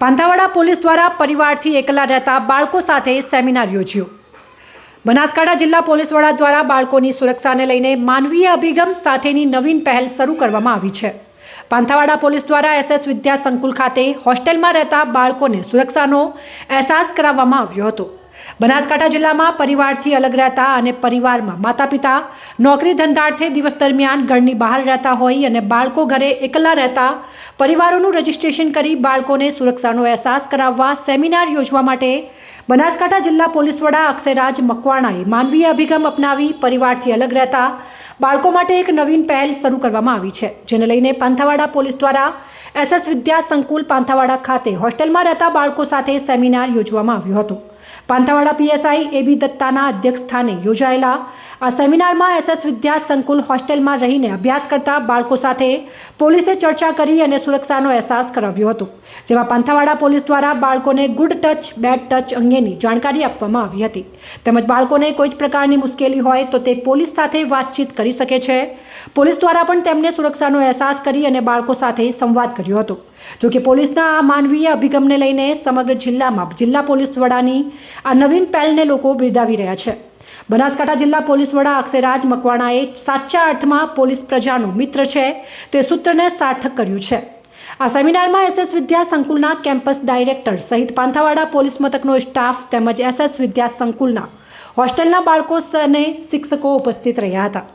Panthawada police દ્વારા પરિવારથી એકલા રહેતા બાળકો સાથે સેમિનાર યોજ્યો. બનાસકાંઠા જિલ્લા પોલીસ વડા દ્વારા બાળકોની સુરક્ષાને લઈને માનવીય અભિગમ સાથેની નવીન પહેલ શરૂ કરવામાં આવી છે. પાંથાવાડા પોલીસ દ્વારા એસએસ વિદ્યા સંકુલ ખાતે હોસ્ટેલમાં રહેતા બાળકોને સુરક્ષાનો અહેસાસ કરાવવામાં આવ્યો હતો. બનાસકાંઠા જિલ્લામાં પરિવારથી અલગ રહેતા અને પરિવારમાં માતા પિતા નોકરી ધંધાર્થે દિવસ દરમિયાન ઘરની બહાર રહેતા હોય અને બાળકો ઘરે એકલા રહેતા પરિવારોનું રજીસ્ટ્રેશન કરી બાળકોને સુરક્ષાનો અહેસાસ કરાવવા સેમિનાર યોજવા માટે બનાસકાંઠા જિલ્લા પોલીસ વડા અક્ષયરાજ મકવાણાએ માનવીય અભિગમ અપનાવી પરિવારથી અલગ રહેતા બાળકો માટે એક નવીન પહેલ શરૂ કરવામાં આવી છે, જેને લઈને પાંથાવાડા પોલીસ દ્વારા એસએસ વિદ્યા સંકુલ પાંથાવાડા ખાતે હોસ્ટેલમાં રહેતા બાળકો સાથે સેમિનાર યોજવામાં આવ્યો હતો. પાંથાવાડા પીએસઆઈ એબી દત્તાના અધ્યક્ષ સ્થાને યોજાયેલા. આ સેમિનારમાં એસએસ વિદ્યા સંકુલ હોસ્ટેલમાં રહીને અભ્યાસ કરતા બાળકો સાથે પોલીસે ચર્ચા કરી અને સુરક્ષાનો અહેસાસ કરાવ્યો હતો, જેમાં પાંથાવાડા પોલીસ દ્વારા બાળકોને ગુડ ટચ, બેડ ટચ અંગેની જાણકારી આપવામાં આવી હતી. તેમજ બાળકોને કોઈ જ પ્રકારની મુશ્કેલી હોય તો તે પોલીસ સાથે વાતચીત કરી શકે છે. પોલીસ દ્વારા પણ તેમને સુરક્ષાનો અહેસાસ કરી અને બાળકો સાથે સંવાદ કર્યો હતો. જોકે પોલીસના આ માનવીય અભિગમને લઈને સમગ્ર જિલ્લામાં જિલ્લા પોલીસ વડાની આ નવીન પહેલને લોકો બિરદાવી રહ્યા છે. બનાસકાંઠા જિલ્લા પોલીસ વડા અક્ષયરાજ મકવાણાએ સાચા અર્થમાં પોલીસ પ્રજાનો મિત્ર છે તે સૂત્રને સાર્થક કર્યું છે. આ સેમિનારમાં એસએસ વિદ્યા સંકુલના કેમ્પસ ડાયરેક્ટર સહિત પાંથાવાડા પોલીસ મથકનો સ્ટાફ તેમજ એસએસ વિદ્યા સંકુલના હોસ્ટેલના બાળકો અને શિક્ષકો ઉપસ્થિત રહ્યા હતા.